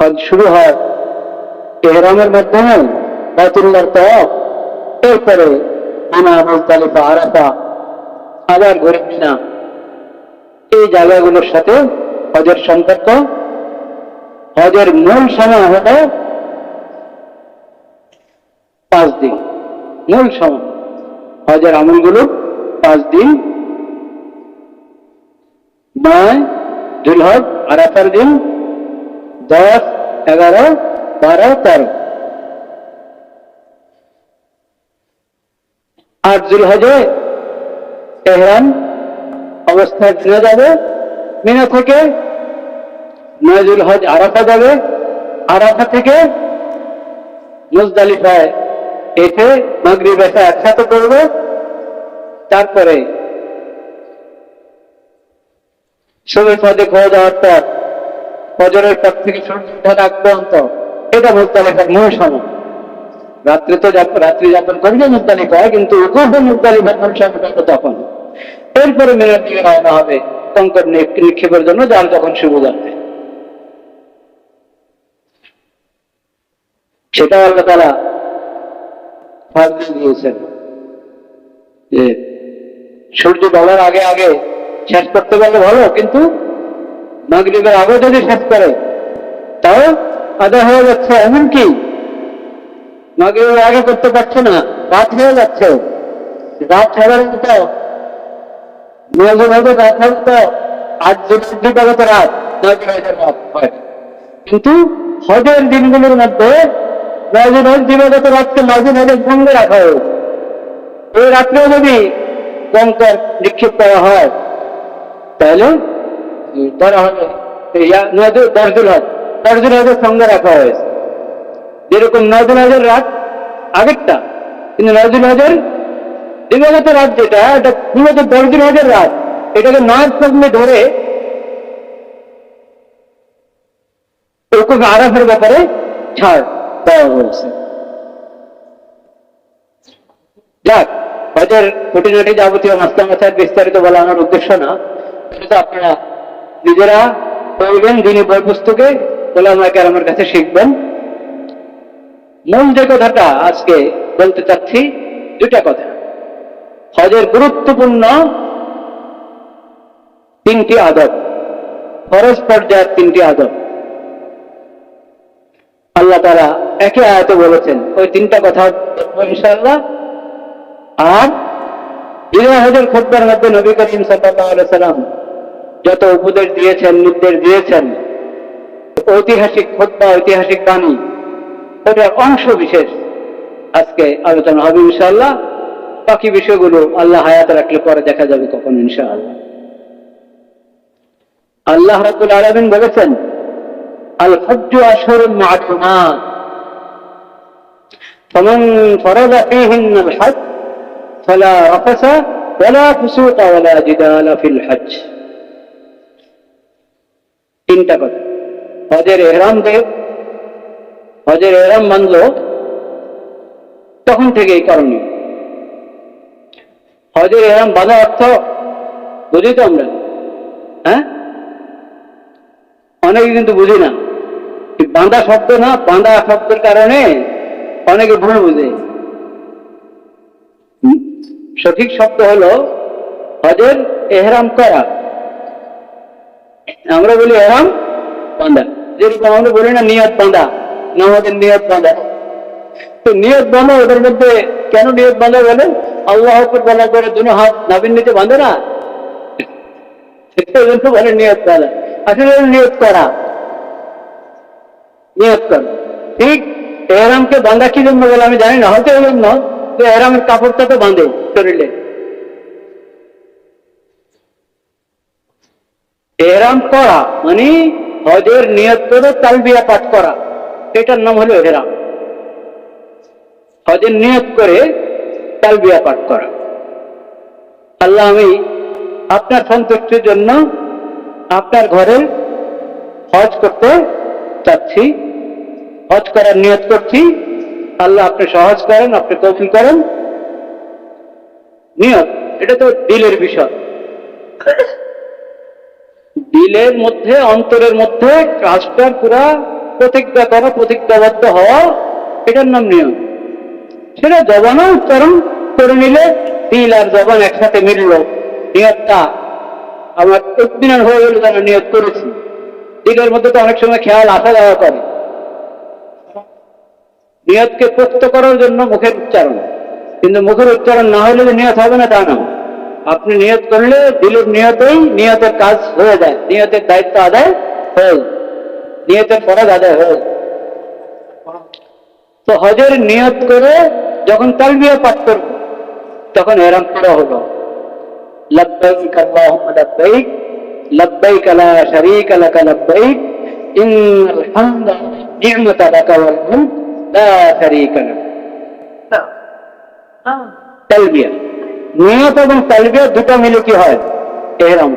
হজ শুরু হয় এহরামের মাধ্যমে বাতুল্লার তফ এরপরে আনা মুজদালিফা, আরাফা, আবার ঘুরে মিনা এই জায়গাগুলোর সাথে হজের সম্পর্ক। হজের মূল সময় হলো পাঁচ দিন। মূল সময়। হজের আমলগুলো পাঁচ দিন। নয় দুলহজ আরাফার দিন। দশ, এগারো, বারো, তেরো। আট জুলহজে তেহরান অবস্থায় ফিরে যাবে মিনা থেকে। নজরুল হজ আরাফা যাবে। আরাফা থেকে মুজদালিফায় এসে মাগরিব এসে একসাথে করবে তারপরে সবে পদে খাওয়া যাওয়ার পর ফজরের পর থেকে ওঠার আগ পর্যন্ত এটা মুজদালিফার মূল সময়। রাত্রে তো রাত্রি যাপন করবে মুজদালিফায় কিন্তু উকুফে মুজদালিফার মূল তখন। এরপরে মেলার দিকে রওনা হবে কঙ্কর নিক্ষেপের জন্য, যার তখন শুভ যাবে সেটা আল্লাহ তারা দিয়েছেন। যে সূর্য ডলার আগে আগে শেষ করতে পারলে ভালো, কিন্তু মাগরিবের আগে যদি শেষ করে। তাও আদায় হয়ে যাচ্ছে এমন কি মাগরিবের আগে করতে পারছে না, রাত হয়ে যাচ্ছে। রাত সাধারণত নিয়োজন হবে রাত হবে তো আজ দিবাগত রাত নয় দিবাগত রাত হয়। কিন্তু হজের দিনগুলোর মধ্যে নয়জন হজ দিবাগত রাতকে নয়জন হজের সঙ্গে রাখা হয়েছে এই রাত্রেও যদি কম কঙ্কর নিক্ষেপ করা হয়, তাহলে ধরা হজ। দশজন হজের সঙ্গে রাখা হয়েছে। যেরকম রাত আগেরটা, কিন্তু রাত যেটা, এটা মূলত হজের রাত। এটাকে সঙ্গে ধরে ব্যাপারে ছাড় দেওয়া হয়েছে। যাক, হজের খুঁটিনাটি যাবতীয় মাস্টার মাথায় বিস্তারিত বলা আমার উদ্দেশ্য না। আপনারা নিজেরা পড়বেন দিনী বই পুস্তকে আমাকে আমার কাছে শিখবেন। মূল যে কথাটা আজকে বলতে চাচ্ছি দুটা কথা। হজের গুরুত্বপূর্ণ তিনটি আদব। ফরজ পর্যায়ের তিনটি আদব। আল্লাহ তারা একে আয়াতে বলেছেন, ওই তিনটা কথা বলব ইনশাআল্লাহ। আর বিনা হজের খোদ্বার মধ্যে নবী করিম সাল্লাহ সাল্লাম যত উপদেশ দিয়েছেন নির্দেশ দিয়েছেন ঐতিহাসিক খোদ্া ঐতিহাসিক বাণী ওটার অংশ বিশেষ আজকে আলোচনা হবে ইনশাআল্লাহ বাকি বিষয়গুলো আল্লাহ হায়াত রাখলে পরে দেখা যাবে কখন ইনশাআল্লাহ আল্লাহ রাবুল আলমিন বলেছেন আল হজ্জু আশহুরুল মা'লুমাত فمن فرض فيهن الحج فلا رفث ولا فسوق ولا جدال في الحج তিনটা কথা। হজের এহরাম দেব হজের এহরাম মানল, তখন থেকে এই করণীয় হজের এহরাম বাঁধা অর্থ বুঝি তো আমরা? হ্যাঁ? অনেকে কিন্তু বুঝি না। বাঁধা শব্দ না, বাঁধা শব্দের কারণে অনেকে ভুল বুঝে? সঠিক শব্দ হলো হজের এহরাম করা। আমরা বলি এহরাম বাঁধা যেরকম আমরা বলি না নিয়ত বাঁধা নামাজের নিয়ত বাঁধা তো নিয়ত বাঁধা ওদের মধ্যে কেন নিয়ত বাঁধা বলে? আল্লাহ বলা করে দুনো হাত নাবির নিচে বাঁধে না? বলে নিয়ত বাঁধা আসলে নিয়ত করা। নিয়ত করা। ঠিক এহরামকে বাঁধা কি জন্য বলে আমি জানি না, হয়তো এই জন্য যে এহরামের কাপড়টা তো বাঁধে শরীরে। এহরাম করা মানে হজের নিয়ত করে তালবিয়া পাঠ করা। এটার নাম হলো এহরাম। হজের নিয়ত করে তালবিয়া পাঠ করা। আল্লাহ আমি আপনার সন্তুষ্টির জন্য আপনার ঘরে হজ করতে চাচ্ছি হজ করার নিয়ত করছি। আল্লাহ আপনি সহজ করেন, আপনি কৌফিল করেন। নিয়ত, এটা তো দিলের বিষয়। দিলের মধ্যে, অন্তরের মধ্যে কাজটার পুরা প্রতিজ্ঞা করা, প্রতিজ্ঞাবদ্ধ হওয়া, এটার নাম নিয়ম। সেটা জবানও উচ্চারণ করে নিলে তিল আর জবান একসাথে মিলল নিয়তটা আমার একদিনের হয়ে গেল যেন নিয়ত করেছি। দিলের মধ্যে তো অনেক সময় খেয়াল আসা যাওয়া করে। নিয়তকে পোক্ত করার জন্য মুখের উচ্চারণ। কিন্তু মুখের উচ্চারণ না হলে নিয়ত হবে না তা না আপনি নিয়ত করলে দিলের নিয়তেই নিয়তের কাজ হয়ে যায়। নিয়তের দায়িত্ব আদায় যায়। নিয়তের ফরজ আদায় যায়। তো হজের নিয়ত করে যখন তালবিয়া পাঠ করব তখন এরাম করা হলো। লব্বাইক আল্লাহুম্মা লব্বাইক লব্বাইক লা শারীকা লাকা লব্বাইক ইন্নাল হামদা নি'মাতা লাকা ওয়াল মুলক লা শারীকা লাক তালবিয়া। নিয়ত এবং তালবিয়া দুটো মিলে কি হয়? এহরাম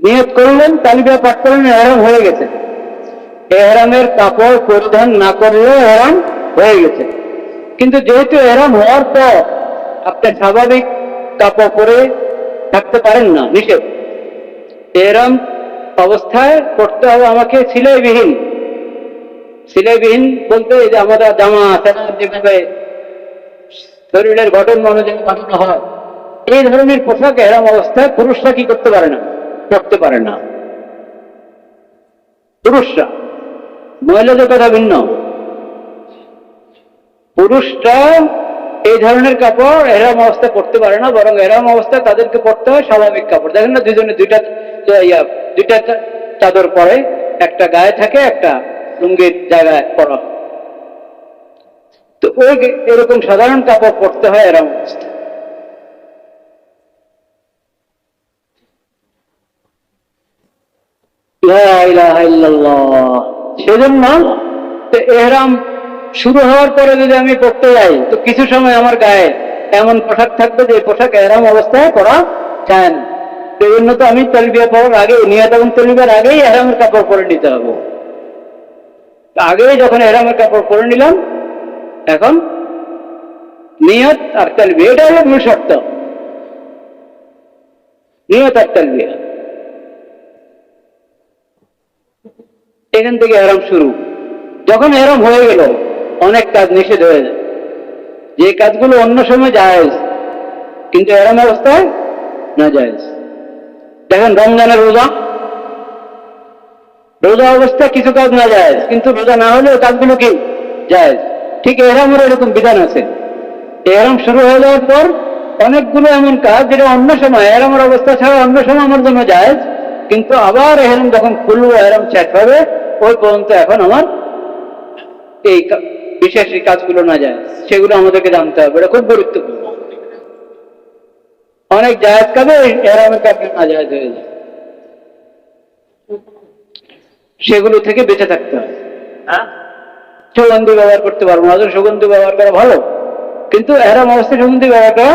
নিয়ত করলেন তালবিয়া পাঠ করলেন এহরাম হয়ে গেছে। এহরামের কাপড় পরিধান না করলেও এহরাম হয়ে গেছে। কিন্তু যেহেতু এহরাম হওয়ার পর আপনি স্বাভাবিক কাপড় পরে থাকতে পারেন না, নিষেধ। এহরাম অবস্থায় পড়তে হবে আমাকে সিলাইবিহীন। সিলাইবিহীন বলতে যে আমাদের জামা সেনা যেভাবে শরীরের গঠন অনুযায়ী বানানো হয়। এই ধরনের পোশাক এরম অবস্থায় পুরুষরা কি করতে পারে না? পড়তে পারে না। পুরুষরা, মহিলাদের কথা ভিন্ন। পুরুষরা এই ধরনের কাপড় এরম অবস্থায় পড়তে পারে না, বরং এরম অবস্থায় তাদেরকে পড়তে হয় স্বাভাবিক কাপড়। দেখেন না, দুজনে দুইটা দুইটা চাদর পরে, একটা গায়ে থাকে, একটা লুঙ্গির জায়গায় পরা। তো ওই এরকম সাধারণ কাপড় পরতে হয় এরকম। সেজন্য এহরাম শুরু হওয়ার পরে যদি আমি পড়তে যাই, তো কিছু সময় আমার গায়ে এমন পোশাক থাকবে যে পোশাক এহরাম অবস্থায় পরা যায় না। সেই জন্য তো আমি তেলবিয়া পড়ার আগে, নিয়ত এবং তেলবিয়ার আগেই এহরামের কাপড় পরে নিতে হবে। আগেই যখন এহরামের কাপড় পরে নিলাম এখন নিয়ত আর তালবিয়া এটা হলো মূল শর্ত। নিয়ত আর তালবিয়া এখান থেকে এরম শুরু। যখন এরম হয়ে গেল, অনেক কাজ নিষেধ হয়ে যায়। যে কাজগুলো অন্য সময় জায়েজ, কিন্তু এরম অবস্থায় না জায়েজ। দেখেন, রমজানের রোজা। রোজা অবস্থায় কিছু কাজ না জায়েজ, কিন্তু রোজা না হলেও কাজগুলো কি? জায়েজ। ঠিক এরমের এরকম বিধান আছে। এরম শুরু হয়ে যাওয়ার পর অনেকগুলো এমন কাজ যেটা অন্য সময় এরমের অবস্থা ছাড়া অন্য সময় আমার জন্য যায় কিন্তু আবার এরম যখন খুলবো এরম শেষ হবে, ওই পর্যন্ত এখন আমার এই বিশেষ কাজগুলো না যায়। সেগুলো আমাদেরকে জানতে হবে। এটা খুব গুরুত্বপূর্ণ। অনেক জায়েজ কাজে এরমের কাজে না জায়েজ হয়ে যায়। সেগুলো থেকে বেঁচে থাকতে হবে। হ্যাঁ? সুগন্ধি ব্যবহার করতে পারব না সুগন্ধি ব্যবহার করা ভালো। কিন্তু এহরাম অবস্থায় সুগন্ধি ব্যবহার করা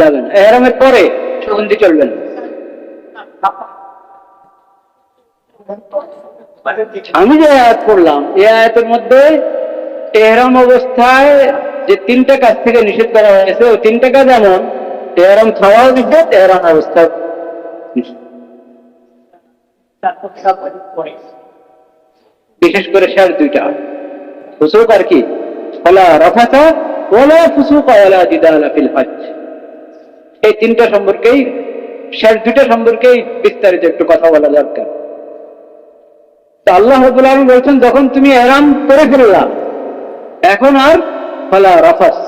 যাবে না। এহরামের পরে সুগন্ধি চলবে না। আমি যে আয়াত পড়লাম, এই আয়াতের মধ্যে এহরাম অবস্থায় যে তিনটা কাজ থেকে নিষেধ করা হয়েছে, ওই তিনটা কাজ এমন, এহরাম খাওয়াও নিষেধ এহরাম অবস্থা বিশেষ করে শেষ দুইটা। ফুসুক আর কি? ফলা রফাতা ওলা ফুসুক ওলা জিদালা ফিল হজ এই তিনটা সম্পর্কেই, শেষ দুইটা সম্পর্কেই বিস্তারিত একটু কথা বলা দরকার। তা আল্লাহ রবুল আলম বলছেন, যখন তুমি এরাম করে ফেললা, এখন আর ফলা রফাস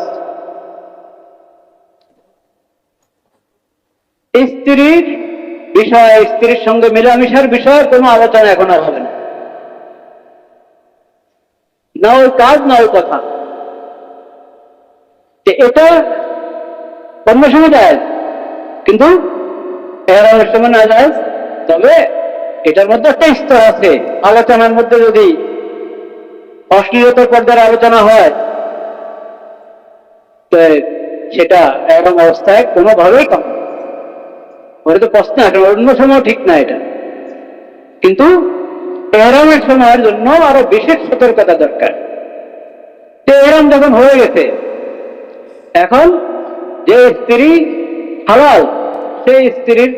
স্ত্রীর বিষয়, স্ত্রীর সঙ্গে মিলামিশার বিষয়ে, কোনো আলোচনা এখন আর হবে না ওই কাজ, না ওই কথা। এটা অন্য সময় যায়। কিন্তু সময় না যায়। তবে এটার মধ্যে একটা স্তর আছে। আলোচনার মধ্যে যদি অশ্লীলতার পর্যায়ের আলোচনা হয়, তো সেটা এরকম অবস্থায় কোনোভাবেই কম ওটা তো প্রশ্ন আসে অন্য সময় ঠিক না এটা। কিন্তু এহরামের সময়ের জন্য আরও বিশেষ সতর্কতা দরকার। এহরাম যখন হয়ে গেছে, এখন যে স্ত্রী হালাল, সেই স্ত্রীর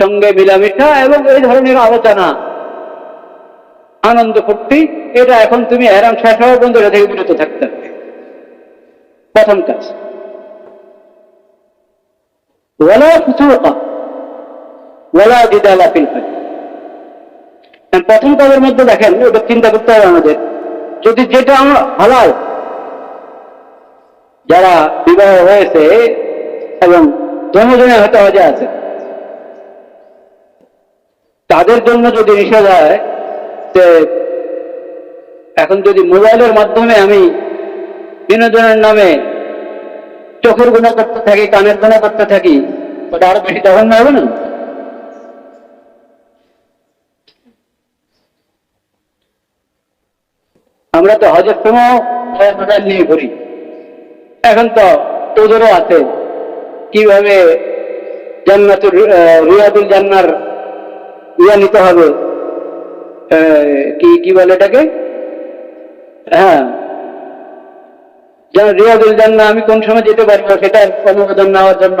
সঙ্গে মিলামিশা এবং এই ধরনের আলোচনা, আনন্দ ফুর্তি, এটা এখন তুমি এরাম শেষ হওয়ার পর্যন্ত এটা থেকে বিরত থাকতে হবে। প্রথম কাজ। ওয়ালা ফুসুকা, ওয়ালা জিদালা ফিল প্রথম কাজের মধ্যে দেখেন ওটা চিন্তা করতে হবে আমাদের। যদি যেটা আমরা হালাল, যারা বিবাহ হয়েছে এবং জনজনে হয়তো হজে আছে, তাদের জন্য যদি নিষেধ হয়, যে এখন যদি মোবাইলের মাধ্যমে আমি বিনোদনের নামে চোখের গুণা করতে থাকি, কানের গুণা করতে থাকি ওটা আরও বেশি তখন হবে না? আমরা তো হজের সময় মোবাইল নিয়ে ঘুরি। এখন তো তোদেরও আছে। কীভাবে জান্নাতুর আহ, রিয়াদুল জান্নার ইয়া নিতে হবে? কি কি বলে এটাকে? হ্যাঁ। রিয়াদুল জান্না আমি কোন সময় যেতে পারব সেটার অনুমোদন নেওয়ার জন্য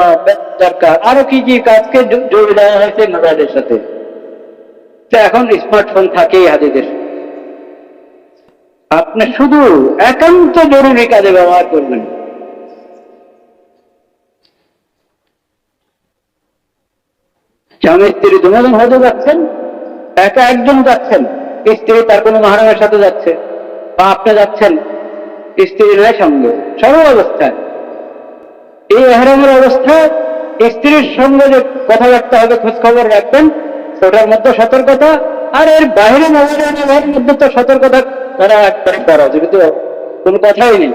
দরকার। আরও কি কি কাজকে জো- জড়িয়ে দেওয়া হয়েছে? মোবাইলের সাথে। তো এখন স্মার্টফোন থাকেই হাজিদের। আপনি শুধু একান্ত জরুরি কাজে ব্যবহার করবেন। স্বামী স্ত্রী দুজন হয়তো যাচ্ছেন, একা একজন যাচ্ছেন, স্ত্রী তার কোনো মাহারামের সাথে যাচ্ছে, বা আপনি যাচ্ছেন, স্ত্রী নয় সঙ্গে সর্ব অবস্থায় এই এহরামের অবস্থা, স্ত্রীর সঙ্গে যে কথাবার্তা হবে খোঁজ খবর রাখবেন ওটার মধ্যে সতর্কতা, আর এর বাইরে মোবাইলের মধ্যে তো সতর্কতা একবারে করা যেহেতু কোনো কথাই নেই।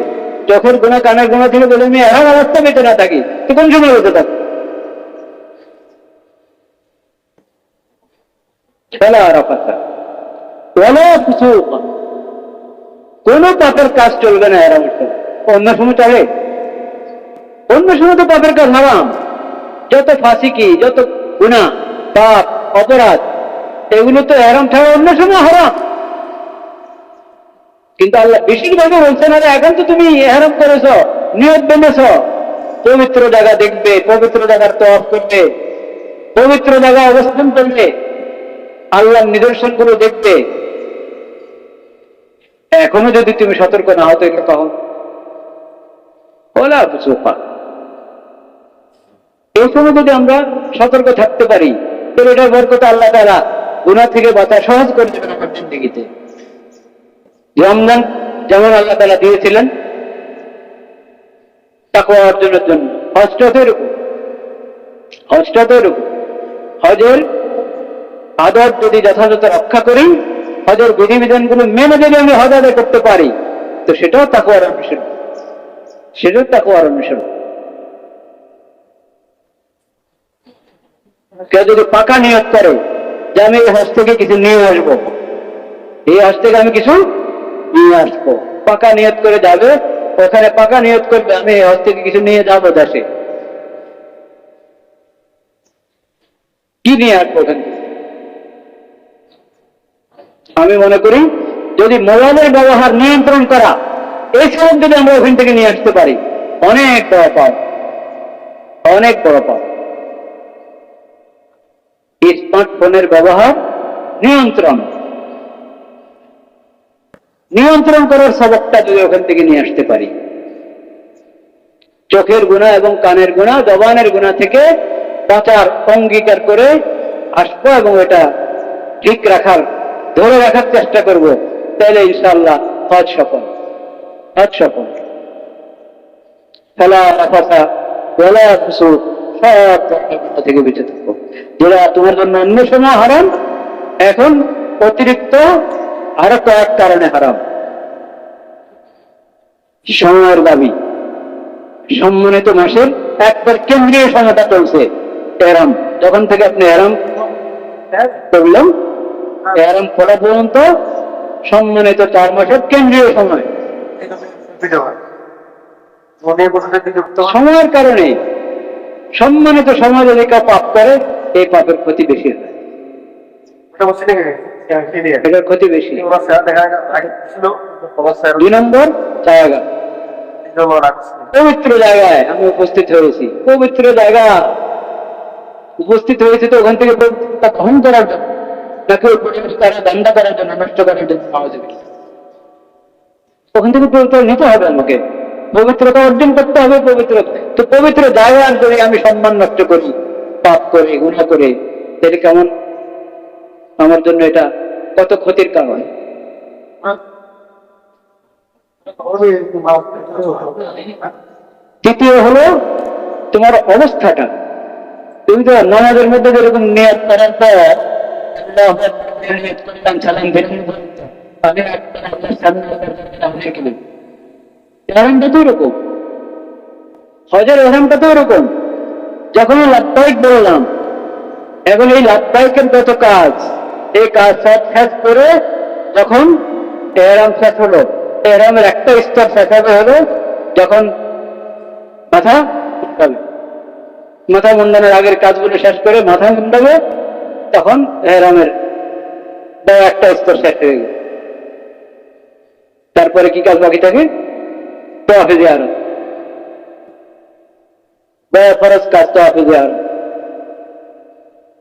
যখন গুণা কানের গুণা থেকে বলে, আমি এরম অবস্থা বেঁচে না থাকি, তো কোন সময় বেঁচে থাকি? কিছু কোন কাজ চলবে না। অন্য সময় অন্য সময় তো কাজ হারাম। যত যত পাপ, অপরাধ, এগুলো তো এরম ছাড়া অন্য সময় হারাম। কিন্তু আল্লাহ বেশিরভাগই বলছেন, আরে এখন তো তুমি এরম করেছ, নিয়ত বেঁধেছ। পবিত্র জায়গা দেখবে, পবিত্র জায়গার তফ করবে, পবিত্র জায়গা অবস্থান করবে, আল্লাহর নিদর্শনগুলো দেখবে। এখনও যদি তুমি সতর্ক না হতো এগুলো কখন? ওলা সুফা সময় যদি আমরা সতর্ক থাকতে পারি, তাহলে এটার বরকত আল্লাহ তারা গুণা থেকে বাঁচা সহজ করে দেবেন আমার জিন্দিগিতে। রমজান যেমন আল্লাহ তালা দিয়েছিলেন, তাকওয়া অর্জনের জন্য। হজটা তো এরকম হজের আদর যদি যথাযথ রক্ষা করি, হজের বিধিবিধানগুলো মেনে যদি আমি হজ আদায় করতে পারি, তো সেটাও তাকুয়ার অনুসরণ সেটাও তাকুয়ার অনুসরণ কেউ যদি পাকা নিয়োগ করে যে আমি এই হজ থেকে কিছু নিয়ে আসব, এই হজ থেকে আমি কিছু নিয়ে আসব। পাকা নিয়ত করে যাবে, ওখানে পাকা নিয়ত করবে, আমি হজ থেকে কিছু নিয়ে যাব দেশে। কি নিয়ে আসব ওখান? আমি মনে করি, যদি মোবাইলের ব্যবহার নিয়ন্ত্রণ করা, এই সব যদি আমরা ওখান থেকে নিয়ে আসতে পারি, অনেক বড় পাও অনেক বড় পাও স্মার্টফোনের ব্যবহার নিয়ন্ত্রণ। নিয়ন্ত্রণ করার সবকটা যদি ওখান থেকে নিয়ে আসতে পারি। চোখের গুণা এবং কানের গুণা, জবানের গুণা থেকে বাঁচার অঙ্গীকার করে আসব এবং এটা ঠিক রাখার, ধরে রাখার চেষ্টা করব। তাহলে ইনশাল্লাহ হজ সফল। হজ সফল। খেলা রাফাসা বলা খুশু সব থেকে বেঁচে থাকব। যেটা তোমার জন্য অন্য সময় হারাম, এখন অতিরিক্ত আরও কয়েক কারণে হারাম। সময়ের দাবি। সম্মানিত মাসের একবার কেন্দ্রীয় সময়টা চলছে এরাম যখন থেকে আপনি এরাম করলাম এরাম করা পর্যন্ত সম্মানিত চার মাসের কেন্দ্রীয় সময়। সময়ের কারণে সম্মানিত সময় যদি পাপ করে এই পাপের ক্ষতি বেশি হয়। এটার ক্ষতি বেশি। দুই নম্বর জায়গা। পবিত্র জায়গায় আমি উপস্থিত হয়েছি। পবিত্র জায়গা। উপস্থিত হয়েছে তো ওখান থেকে পবিত্রতা গ্রহণ করার জন্য। ওই পরিবেশ দান্দা করার জন্য নষ্ট করার জন্য পাওয়া যাবে। ওখান থেকে পবিত্র নিতে হবে আমাকে। পবিত্রতা অর্জন করতে হবে পবিত্র তো পবিত্র জায়গার যদি আমি সম্মান নষ্ট করি পাপ করে গুণা করে। তাহলে কেমন আমার জন্য এটা কত ক্ষতির কারণ? তৃতীয় হলো, তোমার অবস্থাটা। তুমি তো নামাজের মধ্যে যেরকম নিয়ত করার পর হজের যখন লাভবাহিক বললাম, এখন এই লাভবাহিকের যত কাজ এই কাজ সব শেষ করে যখন এহরাম শেষ হলো এহরামের একটা স্তর শেষ হবে হলো যখন মাথা মুন্ডাবে। মাথা মুন্ডানোর আগের কাজগুলো শেষ করে মাথা মুন্ডাবে, তখন এহরামের বড় একটা স্তর শেষ হয়ে গেল। তারপরে কি কাজ বাকি থাকে? তোয়াফে জিয়ারত বড় ফরজ কাজ তোয়াফে জিয়ারত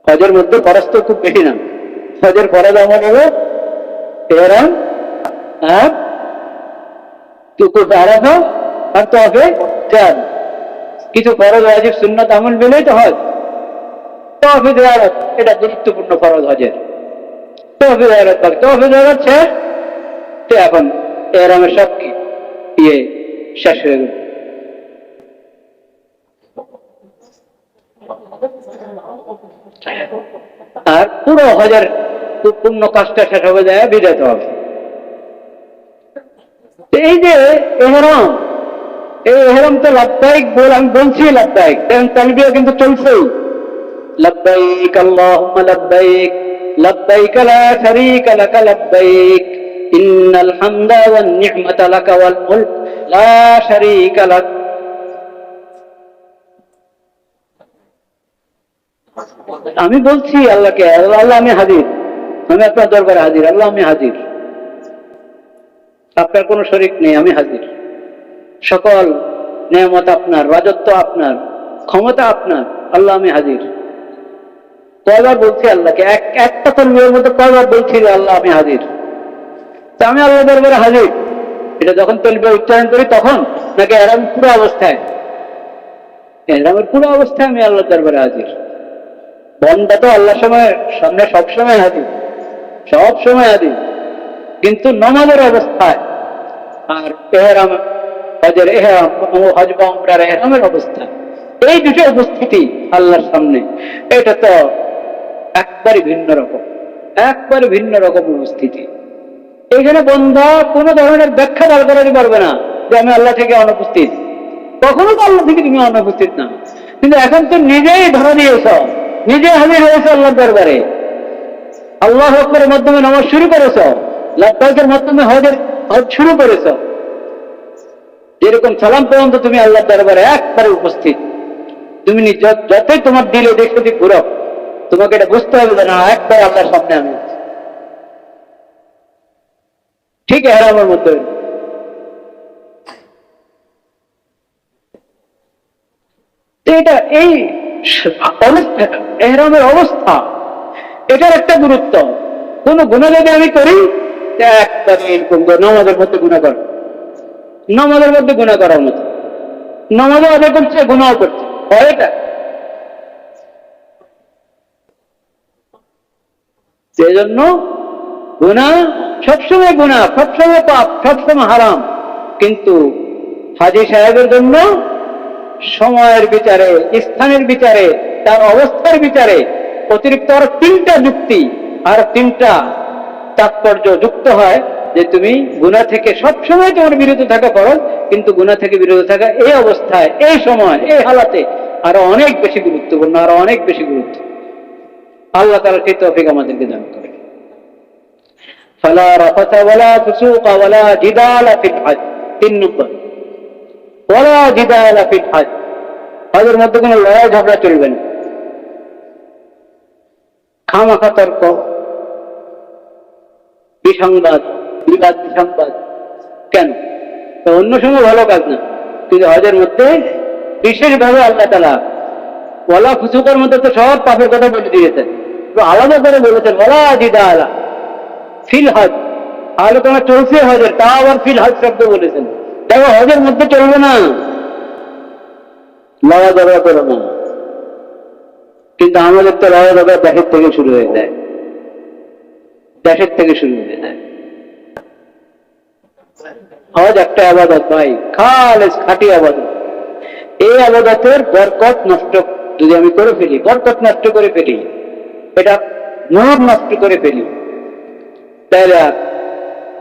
হজের মধ্যে খরচ তো খুব বেশি না। হজের ফরজ আমার হলো এহরাম আর আরাফা আর তোয়াফে জিয়ারত কিছু ফরজ সুন্নত আমল মিলেই তো হজ তোয়াফে জিয়ারত, এটা গুরুত্বপূর্ণ ফরজ, হজের। তোয়াফে জিয়ারত বাকি তোয়াফে জিয়ারত শেষ তো এখন এহরামের সব কি ইয়ে শেষ হয়ে গেল। আর পুরো হজার পূর্ণ কাজটা শেষ হবে যায়, বিদায় হবে। এই যে এহরাম, এই এহরাম তো লাভদায়িক বল আমি বলছি লাভদায়িক, কারণ তালবিয়া কিন্তু চলছেই লা লাকা ইন্নাল হামদা ওয়ান লাকা ওয়াল মুলক, লা লাক। আমি বলছি আল্লাহকে, আল্লাহ আল্লাহ আমি হাজির আমি আপনার দরবারে হাজির, আল্লাহ আমি হাজির। আপনার কোনো শরিক নেই, আমি হাজির। সকল নিয়ামত আপনার, রাজত্ব আপনার, ক্ষমতা আপনার, আল্লাহ আমি হাজির। কয়বার বলছি আল্লাহকে? এক, একটা তলবির মধ্যে কয়বার বলছি আল্লাহ আমি হাজির? তা আমি আল্লাহ দরবারে হাজির। এটা যখন তলবিয়া উচ্চারণ করি তখন নাকি এরাম পুরো অবস্থায়? এরামের পুরো অবস্থায় আমি আল্লাহ দরবারে হাজির। বনটা তো আল্লাহ সময়, সামনে সবসময় হাজির। সব সময় হাজির কিন্তু নমাজের অবস্থায় আর এহরাম, হজের এহরাম হজ বা উমরার এহরামের অবস্থা। এই দুটো উপস্থিতি আল্লাহর সামনে। এটা তো একবারই ভিন্ন রকম একবারে ভিন্ন রকম উপস্থিতি। এখানে বন্ধা কোনো ধরনের ব্যাখ্যা বার করাতে পারবে না যে আমি আল্লাহ থেকে অনুপস্থিত। কখনো তো আল্লাহ থেকে তুমি অনুপস্থিত না। কিন্তু এখন তো নিজেই ধরা দিয়েছ। নিজে হাজির হয়েছে আল্লাহ দরবারে। আল্লাহ আকবরের মাধ্যমে নামাজ শুরু করেছ, লাভবাইকের মাধ্যমে হজের হজ শুরু করেছ। যেরকম সালাম পর্যন্ত তুমি আল্লাহ দরবারে একবারে উপস্থিত। তুমি যতই তোমার দিলে দেখে দিক ঘুরো, তোমাকে এটা বুঝতে হবে না, একবার আল্লাহর সামনে আমি। ঠিক এহরামের মধ্যে। এটা এই অবস্থা এহরামের অবস্থা। এটার একটা গুরুত্ব। কোন গুণা যদি আমি করি নমাজের মধ্যে গুণা কর। নমাজের মধ্যে গুণা করার মতো। নমাজও আদায় করছে গুণাও করছে। হয় এটা? সেই জন্য গুণা সবসময় গুণা, সবসময় পাপ, সবসময় হারাম। কিন্তু হাজি সাহেবের জন্য সময়ের বিচারে, স্থানের বিচারে, তার অবস্থার বিচারে অতিরিক্ত আরও তিনটা যুক্তি আর তিনটা তাৎপর্য যুক্ত হয় যে তুমি গুণা থেকে সবসময় তোমার বিরত থাকা করো কিন্তু গুণা থেকে বিরত থাকা এই অবস্থায়, এই সময়, এই হালাতে আরও অনেক বেশি গুরুত্বপূর্ণ, আরও অনেক বেশি গুরুত্ব। আল্লাহ তালা সেই তফিক আমাদেরকে দান করে ওলা জিদাল ফিল হাজ হজের মধ্যে কোনো লড়াই ঝগড়া চলবে না। খামাখা তর্ক বিসংবাদ, বিবাদ, বিসংবাদ। কেন? তো অন্য সময় ভালো কাজ না। কিন্তু হজের মধ্যে বিশেষভাবে আল্লাহ তালা ওলা ফুসুকের মধ্যে তো সব পাপের কথা বলে দিয়েছেন। আলাদা করে বলেছেন ওলা দিদা আলা ফিল হজ। আলোচনা চলছে হজের তা আবার ফিল হজ শব্দ বলেছেন। দেখো, হজের মধ্যে চলবে না। লড়া ঝগড়া করো না। কিন্তু আমাদের তো লড়া ঝগড়া দেশের থেকে শুরু হয়ে যায়। দেশের থেকে শুরু হয়ে যায়। হজ একটা আবাদত ভাই খালেস খাটি আবাদত। এই আবাদতের বরকত নষ্ট যদি আমি করে ফেলি, বরকত নষ্ট করে ফেলি, এটা নূর নষ্ট করে ফেলি, তাহলে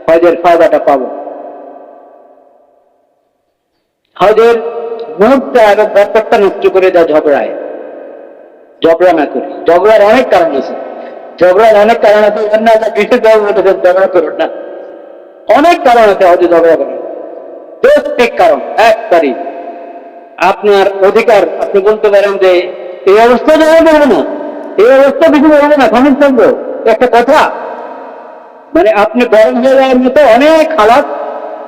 হজের ফায়দাটা পাবো। হজের মুহূর্তে এবং বরকতটা নষ্ট করে দেয় ঝগড়ায়। ঝগড়া না করি। ঝগড়ার অনেক কারণ আছে। ঝগড়ার অনেক কারণ আছে বিশেষভাবে ঝগড়া করুন না। অনেক কারণ আছে হজে ঝগড়া করার প্রত্যেক কারণ, এক তারিখ। আপনার অধিকার, আপনি বলতে পারেন যে, এই অবস্থা ঝগড়া করব না। এই অবস্থা কিছু বলব না ক্ষমা চন্দ্র একটা কথা মানে আপনি গরম হয়ে যাওয়ার মতো অনেক হালাত,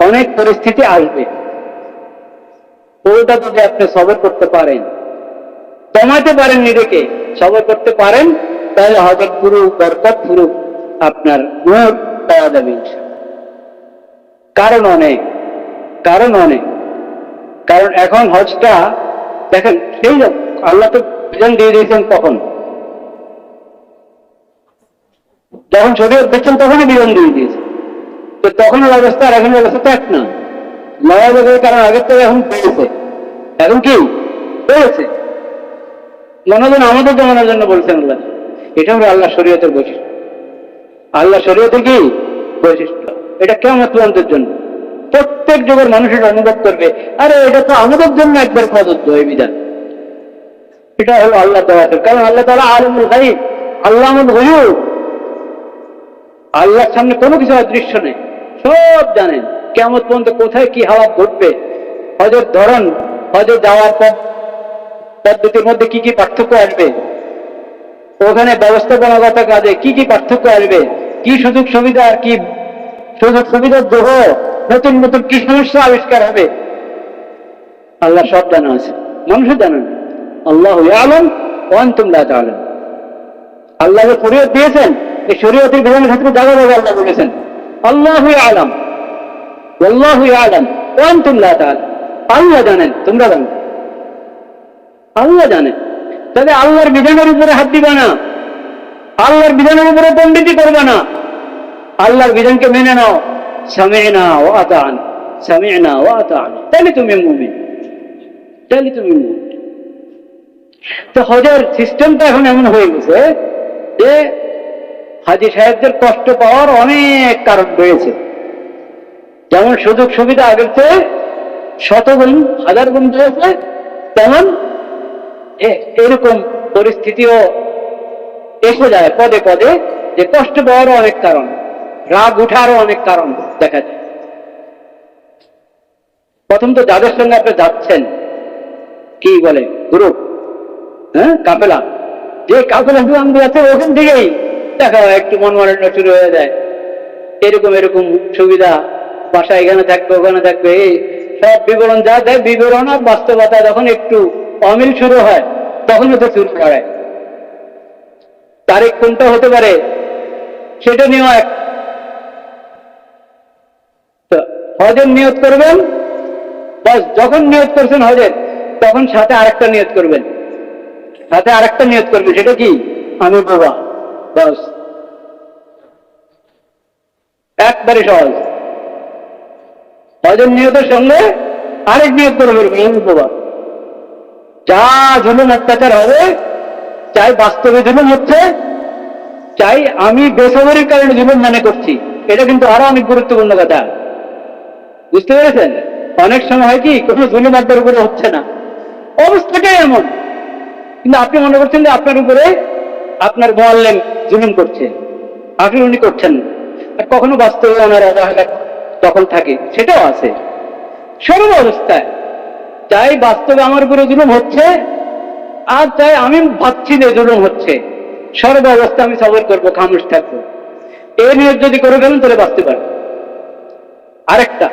অনেক পরিস্থিতি আসবে। ওটা যদি আপনি সবর করতে পারেন কমাতে পারেন নিজেকে। সবর করতে পারেন, তাহলে হজের পুরো বরকত, পুরো আপনার মুখ পাওয়া যাবে কারণ অনেক কারণ অনেক। কারণ এখন হজটা, দেখেন, সেই আল্লাহ তো বিধান দিয়ে দিয়েছেন কখন যখন শরীর দেখছেন তখনই বিধান দিয়ে দিয়েছে তো তখনের অবস্থা আর এখনের অবস্থা তো এক না। লড়াই কারণ আগের থেকে এখন বেড়েছে। এখন কি? বেড়েছে। মনোজন আমাদের জমানোর জন্য বলছেন আল্লাহ। এটা হলো আল্লাহ শরীয়তের বৈশিষ্ট্য। আল্লাহ শরীয়তের কি বৈশিষ্ট্য? এটা কেমন তুলন্তের জন্য। প্রত্যেক যুগের মানুষের অনুভব করবে। আরে, এটা তো আমাদের জন্য একবার প্রদত্ত এই বিধান। এটা হলো আল্লাহ দেওয়াতের কারণ আল্লাহ তালা আলমুল গাইব আল্লামুল গয়ুব। আল্লাহর সামনে কোনো কিছু অদৃশ্য নেই। সব জানেন। কেমন পর্যন্ত কোথায় কি হাওয়া ঘটবে হজের ধরন হজে যাওয়ার পর পদ্ধতির মধ্যে কি কি পার্থক্য আসবে? ওখানে ব্যবস্থাপনাগত কাজে কি কি পার্থক্য আসবে? কি সুযোগ সুবিধা আর কি সুযোগ সুবিধার গ্রহ নতুন নতুন কি সমস্যা আবিষ্কার হবে? আল্লাহ সব জানা আছে। মানুষও জানেন। আল্লাহ আলম ওয়ান তোমরা আলম আল্লাহ যে শরীয়ত দিয়েছেন। এই শরীয়তের বিধানের ক্ষেত্রে জায়গা জায়গা আল্লাহ বলেছেন। আল্লাহ আলম আল্লাহ আলম ওয়ান তোমরা আল্লাহ জানেন, তোমরা জানো। আল্লাহ জানেন তবে আল্লাহর বিধানের উপরে হাত দিবা না। আল্লাহর বিধানের উপরে পণ্ডিতি করবে না। আল্লাহর বিধানকে মেনে নাও। সামে না ও আতান। না ও আতান। তাহলে তুমি মুমিন। তাহলে তুমি মুমিন। তো হজের সিস্টেমটা এখন এমন হয়ে গেছে যে হাজি সাহেবদের কষ্ট পাওয়ার অনেক কারণ রয়েছে। যেমন সুযোগ সুবিধা আগের চেয়ে শতগুণ, হাজার গুণ রয়েছে, তেমন এরকম পরিস্থিতিও এসে যায় পদে পদে যে কষ্ট পাওয়ারও অনেক কারণ, রাগ উঠারও অনেক কারণ দেখা যায়। প্রথম তো যাদের সঙ্গে আপনি যাচ্ছেন, কি বলে গ্রুপ হ্যাঁ কাপেলা যে কাপেলা সঙ্গে আছে ওখান থেকেই দেখা হয় একটু মন মারান্ন শুরু হয়ে যায়। এরকম এরকম সুবিধা বাসা এখানে থাকবে, ওখানে থাকবে, এই সব বিবরণ যা দেয় বিবরণ আর বাস্তবতা যখন একটু অমিল শুরু হয় তখন তো শুরু করায় তারিখ কোনটা হতে পারে সেটা নিয়েও এক তো হজের নিয়ত করবেন বাস যখন নিয়ত করছেন হজের তখন সাথে আরেকটা নিয়ত করবেন। সাথে আরেকটা নিয়ত করবেন সেটা কি? আমি বাবা। বাস। একবারে সহজ। হজের নিয়তের সঙ্গে আরেক নিয়ত করে ফেলবেন আমি বাবা। যা জুলুম অত্যাচার হবে, চাই বাস্তবে জুলুম হচ্ছে, চাই আমি বেসরকারির কারণে জুলুম মনে করছি। এটা কিন্তু আরও অনেক গুরুত্বপূর্ণ কথা। বুঝতে পেরেছেন? অনেক সময় হয় কি, কোনো জুলুম আপনার উপরে হচ্ছে না। অবস্থাটাই এমন। কিন্তু আপনি মনে করছেন যে আপনার উপরে আপনার মোয়াল্লেম জুলুম করছে আপনি উনি করছেন কখনো বাস্তবে ওনার তখন থাকে, সেটাও আছে। সর্ব অবস্থায় চাই বাস্তবে আমার উপরে জুলুম হচ্ছে, আর চাই আমি ভাবছি যে জুলুম হচ্ছে, সর্ব অবস্থা আমি সবর করব, খামোশ থাকব। এই নিয়োগ যদি করে ফেলেন, তাহলে বাঁচতে পারব। আরেকটা,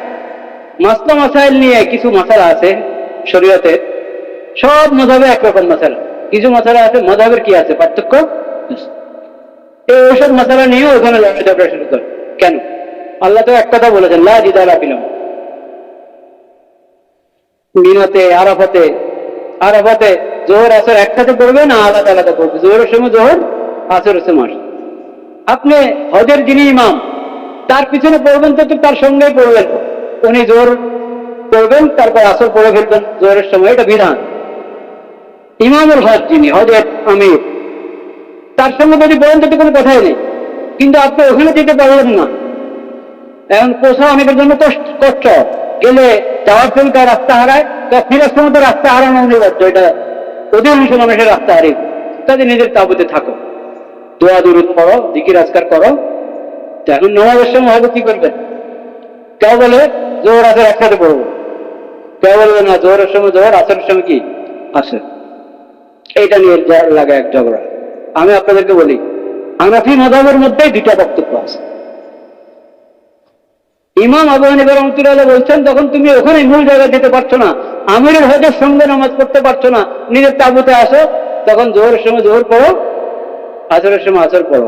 মাসলা মাসাইল নিয়ে কিছু মশালা আছে শরীয়তে, সব মজাবে একরকম মশালা কিছু মশালা আছে, মজাবের কি আছে? পার্থক্য? এই ওইসব মশালা নিয়েও ওখানে লড়াই ঝগড়া শুরু করে। কেন? আল্লাহ তো এক কথা বলেছেন, লা জিদালা ফিলাম মিনাতে, আরাফাতে। আরাফাতে জোহর, আসর একসাথে পড়বে না আলাদা আলাদা পড়বে? জোহরের সময় জোহর, আসরের সময়। আপনি হজের যিনি ইমাম, তার পিছনে পড়বেন তো তার সঙ্গেই পড়বেন। উনি জোর পড়বেন, তারপর আসর পড়ে ফেলবেন জোহরের সময়। এটা বিধান। ইমামুল হজ যিনি হজের আমির, তার সঙ্গে যদি পড়েন তো কোনো কথাই নেই। কিন্তু আপনি ওখানে যেতে পারবেন না। এখন পোষা অনেকের জন্য কষ্ট। গেলে যাওয়ার রাস্তা হারায়? তা ফিরার সময় তো রাস্তা হারানো অনিবার্য এটা অধিকাংশ মানুষের রাস্তা হারিয়ে তাদের নিজের তাবুতে থাকো। দোয়া, দুরুদ পড়ো দিকির আজকার করো। এখন নামাজের সময় হয়তো কি করবেন? কেউ বলে জোর আসর একসাথে পড়ব। কেউ বলবে না জোরের সময় জোর আসরের সময় কি? আসে এইটা নিয়ে লাগা এক ঝগড়া। আমি আপনাদেরকে বলি, হানাফি মধাবের মধ্যেই দুইটা বক্তব্য আছে। ইমাম আবু হানিফা রহমতুল্লাহ বলছেন তখন তুমি ওখানে মূল জায়গায় যেতে পারছ না আমিরের হজের সঙ্গে নামাজ পড়তে পারছ না, নিজের তাবুতে আসো, তখন জোহরের সময় জোহর পড়ো, আসরের সময় আসর পড়ো।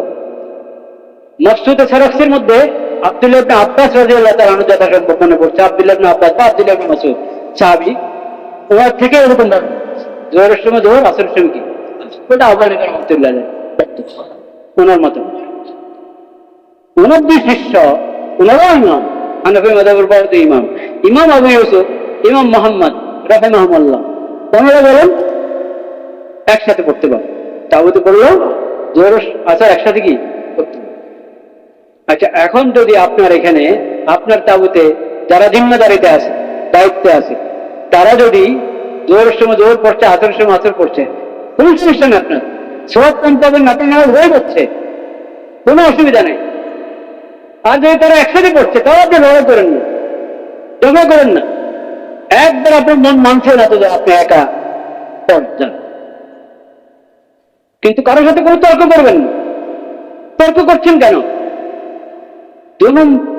মসজিদে সারাক্সির মধ্যে আব্দুল্লাহ আব্বাস রাদিয়াল্লাহু তাআলা আনহু যথাসম্ভব মনে পড়ছে, আব্দুল্লাহ ইবনে আব্বাস বা আব্দুল্লাহ ইবনে মাসউদ, সাহাবী ওনার থেকে এরকম ভাবে। জোহরের সময় জোহর, আসরের সময় কি? ওটা আবু হানিফা রহমতুল্লাহ ওনার মত ওনার দুই শিষ্য ওনারাও ইমাম। হানফি মাদাবুর পর ইমাম। ইমাম আবু ইউসুফ, ইমাম মোহাম্মদ রাফে মাহমুল্লাহ ওনারা বলেন, একসাথে পড়তে পারো। তাবুতে পড়ল জোর আচ্ছা একসাথে কি? আচ্ছা এখন যদি আপনার এখানে, আপনার তাবুতে যারা জিম্মাদারিতে আছে, দায়িত্বে আছে, তারা যদি জোরের সময় জোর পড়ছে, আসরের সময় আসর পড়ছে, কোনো সমস্যা নেই আপনার। সব কম পাবেন হয়ে যাচ্ছে। কোনো অসুবিধা নেই। আর যদি তারা একসাথে পড়ছে তাও আপনি লড়াই করেন না। ঝগড়া করেন না। একবার আপনার মন মানছে না তো আপনি একা পড় যান কিন্তু কারোর সাথে কোনো তর্ক করবেন না। তর্ক করছেন কেন?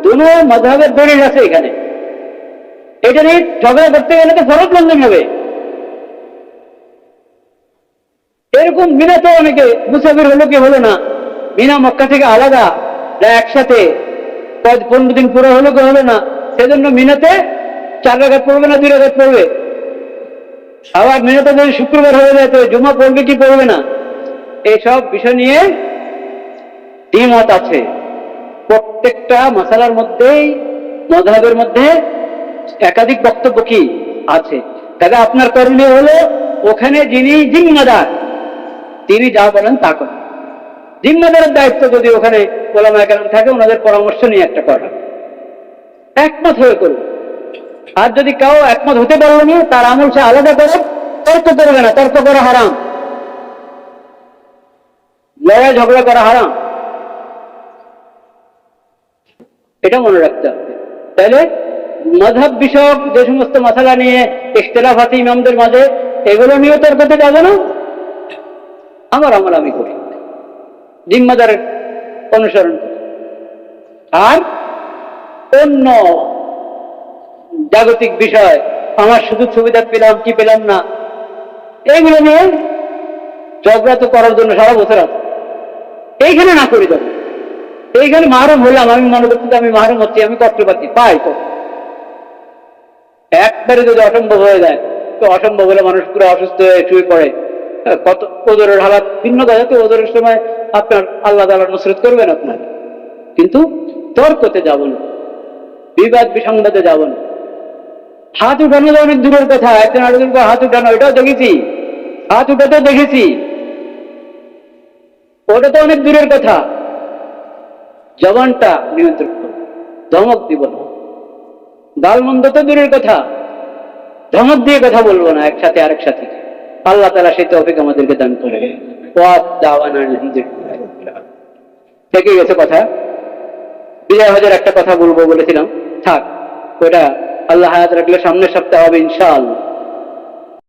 দুনো মধাবের দলিল আছে এখানে। এটা নিয়ে ঝগড়া করতে গেলে তো ফরক লঙ্ঘন হবে। এরকম মিনা তো অনেকে, মুসাফির হলো কি হলো না, মিনা মক্কা থেকে আলাদা একসাথে পনেরো দিন পুরো হলো কি হলো না। সেজন্য মিনাতে চার রাগাত পড়বে না, দুই রাগাত পড়বে। আবার মিনাতে যদি শুক্রবার হয়ে যায়, তো জুমা পড়বে কি পড়বে না? এইসব বিষয় নিয়ে দ্বিমত আছে। প্রত্যেকটা মশালার মধ্যেই মধাবের মধ্যে একাধিক বক্তব্য কি আছে। তবে আপনার করণীয় হলো, ওখানে যিনি জিম্মাদার, তিনি যা বলেন তা করেন। জিম্মাদারের দায়িত্ব যদি ওখানে ওলামা কেন থাকে, ওনাদের পরামর্শ নিয়ে একটা করা। একমত হয়ে করবে আর যদি কেউ একমত হতে পারল না, তার আমল সে আলাদা করে, তর্ক করবে না, তর্ক করা হারাম। লড়াই ঝগড়া করা হারাম। এটা মনে রাখতে হবে। তাহলে মধাব বিষয়ক যে সমস্ত মশালা নিয়ে ইখতলাফ আছে ইমামদের মাঝে, এগুলো নিয়ে তর্কতে যাবে না? আমার আমল আমি করি। জিম্মাদারের অনুসরণ আর অন্য জাগতিক বিষয়, আমার সুযোগ সুবিধা পেলাম, কি পেলাম না এইগুলো নিয়ে ঝগড়া তো করার জন্য সারা বছর আছে। এইখানে না করে যাব। এইখানে মাহরুম হলাম আমি মনে করছি আমি মাহরুম হচ্ছি, আমি করতে পারছি পাই তো। একবারে যদি অসম্ভব হয়ে যায়, তো অসম্ভব হলে মানুষ পুরো অসুস্থ হয়ে শুয়ে পড়ে। কত ওজোরের হালাত ভিন্ন কথা তো ওজোরের সময় আপনার আল্লাহ তালা নসরত করবেন আপনার কিন্তু তর্কতে যাব না, বিবাদ বিসংবাদে যাব না। হাত উঠানো তো অনেক দূরের কথা, একজন আরেকজন হাত উঠানো, এটাও দেখেছি। হাত উঠাতেও দেখেছি। ওটা তো অনেক দূরের কথা। জবানটা নিয়ন্ত্রণ করো, ধমক দিব না। গালমন্দ তো দূরের কথা। ধমক দিয়ে কথা বলব না একসাথে আরেক সাথে। আল্লাহ তালা সেই তফিক আমাদেরকে দান করে। থেকে গেছে কথা। বিজয় হাজার একটা কথা বলব বলেছিলাম। থাক, ওটা আল্লাহ হায়াত রাখলে সামনের সপ্তাহে হবে ইনশাআল্লাহ।